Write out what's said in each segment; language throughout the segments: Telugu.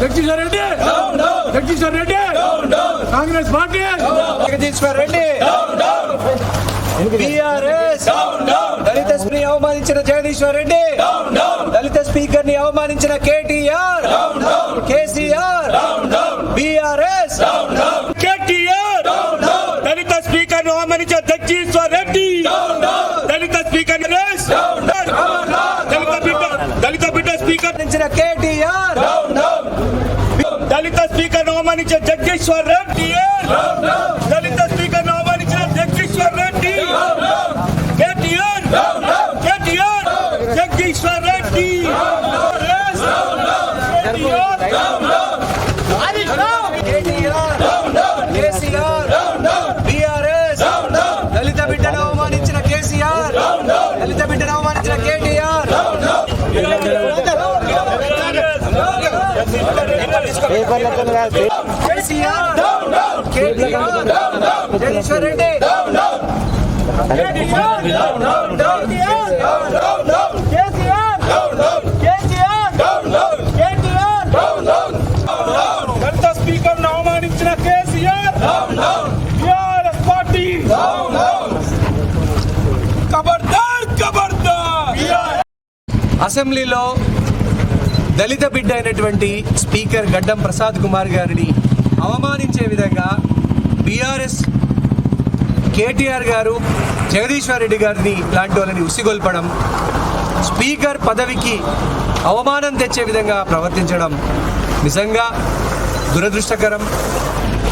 Jagadishwar Reddy Jagadishwar Reddy Congress party Jagadishwar Reddy BRS దళిత స్త్రీ అవమానించిన జగదీశ్వర్ రెడ్డి దళిత స్పీకర్ని అవమానించిన కేటీఆర్ కేసీఆర్ బీఆర్ఎస్ కేటీఆర్ దళిత స్పీకర్ను అవమానించిన జగదీశ్వర్ రెడ్డి స్పీకర్ దళిత బిడ్డ దళిత బిడ్డ స్పీకర్ అవమానించిన కేటీఆర్. దళిత స్పీకర్ను అవమానించిన జగదీశ్వర్ రెడ్డి దళిత స్పీకర్ను అవమానించిన Jagadishwar Reddy KTR KTR Jagadishwar Reddy KTR KCR BRS దళిత బిడ్డను అవమానించిన కేసీఆర్ దళిత బిడ్డను అవమానించిన కేటీఆర్ కేసీఆర్ కేటీఆర్ జగదీశ్వర్ రెడ్డి దళిత స్పీకర్ను అవమానించిన కేసీఆర్ టిఆర్ఎస్ పార్టీ ఖబర్దార్ ఖబర్దార్ అసెంబ్లీలో దళిత బిడ్డ అయినటువంటి స్పీకర్ గడ్డం ప్రసాద్ కుమార్ గారిని అవమానించే విధంగా బీఆర్ఎస్ కేటీఆర్ గారు జగదీశ్వర్ రెడ్డి గారిని లాంటి వాళ్ళని ఉసిగొల్పడం స్పీకర్ పదవికి అవమానం తెచ్చే విధంగా ప్రవర్తించడం నిజంగా దురదృష్టకరం.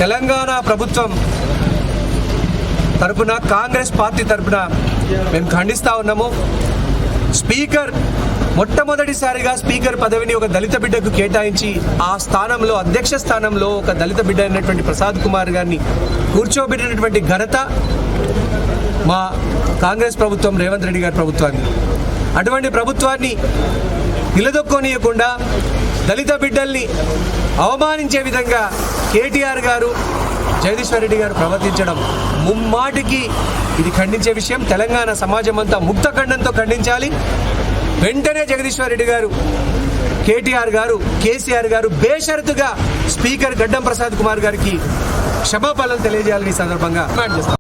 తెలంగాణ ప్రభుత్వం తరపున కాంగ్రెస్ పార్టీ తరపున మేము ఖండిస్తా ఉన్నాము. స్పీకర్ మొట్టమొదటిసారిగా స్పీకర్ పదవిని ఒక దళిత బిడ్డకు కేటాయించి ఆ స్థానంలో అధ్యక్ష స్థానంలో ఒక దళిత బిడ్డ అయినటువంటి ప్రసాద్ కుమార్ గారిని కూర్చోబెట్టినటువంటి ఘనత మా కాంగ్రెస్ ప్రభుత్వం రేవంత్ రెడ్డి గారి ప్రభుత్వాన్ని అటువంటి ప్రభుత్వాన్ని నిలదొక్కోనియకుండా దళిత బిడ్డల్ని అవమానించే విధంగా కేటీఆర్ గారు జగదీశ్వర్ రెడ్డి గారు ప్రవర్తించడం ముమ్మాటికి ఇది ఖండించే విషయం. తెలంగాణ సమాజం అంతా ముక్త ఖండంతో ఖండించాలి. వెంటనే జగదీశ్వర్ రెడ్డి గారు కేటీఆర్ గారు కేసీఆర్ గారు బేషరతుగా స్పీకర్ గడ్డం ప్రసాద్ కుమార్ గారికి క్షమాపణలు తెలియజేయాలని ఈ సందర్భంగా డిమాండ్ చేస్తాం.